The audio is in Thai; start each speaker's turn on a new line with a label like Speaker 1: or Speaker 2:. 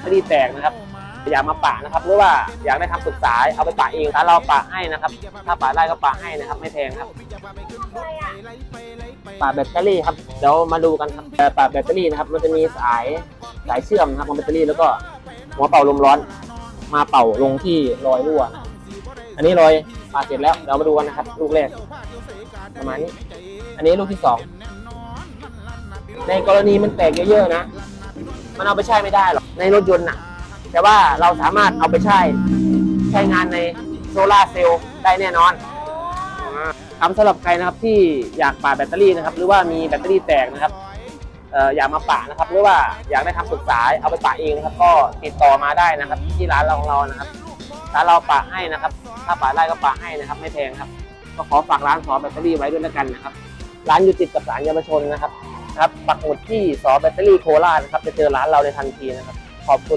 Speaker 1: ตเตอรี่แตกนะครับอยากมาปะนะครับหรือว่าอยากได้คำปรึกษาเอาไปปะเองถ้าเราปะให้นะครับ ถ้าปะได้ก็ปะให้นะครับ ไม่แพงครับปะแบตเตอรี่ครับเดี๋ยวมาดูกันครับปะแบตเตอรี่นะครับ มันจะมีสายสายเชื่อมนะครับของแบตเตอรี่แล้วก็หัวเป่าลมร้อน มาเป่าลงที่รอยรั่ว อันนี้รอยปะเสร็จแล้วเดี๋ยวมาดูกันนะครับ ลูกแรกประมาณนี้ อันนี้ลูกที่สองในกรณีมันแตกเยอะๆนะ มันเอาไปใช้ไม่ได้หรอกในรถยนต์น่ะ แต่ว่าเราสามารถเอาไปใช้ใช้งานในโซลาร์เซลล์ได้แน่นอนคำสำหรับใครนะครับที่อยากปาแบตเตอรี่นะครับ หรือว่ามีแบตเตอรี่แตกนะครับอยากมาปะนะครับ หรือว่าอยากได้คำปรึกษาเอาไปปะเองนะครับ ก็ติดต่อมาได้นะครับ ที่ร้านเราของเรานะครับร้านเราปะให้นะครับ ถ้าปะได้ก็ปะให้นะครับ ไม่แพงครับ ก็ขอฝากร้านสอแบตเตอรี่ไว้ด้วยแล้วกันนะครับ ร้านอยู่ติดกับศาลเยาวชนนะครับ ครับปักหมุดที่สอแบตเตอรี่โคราชนะครับจะเจอร้านเราในทันทีนะครับขอบคุณ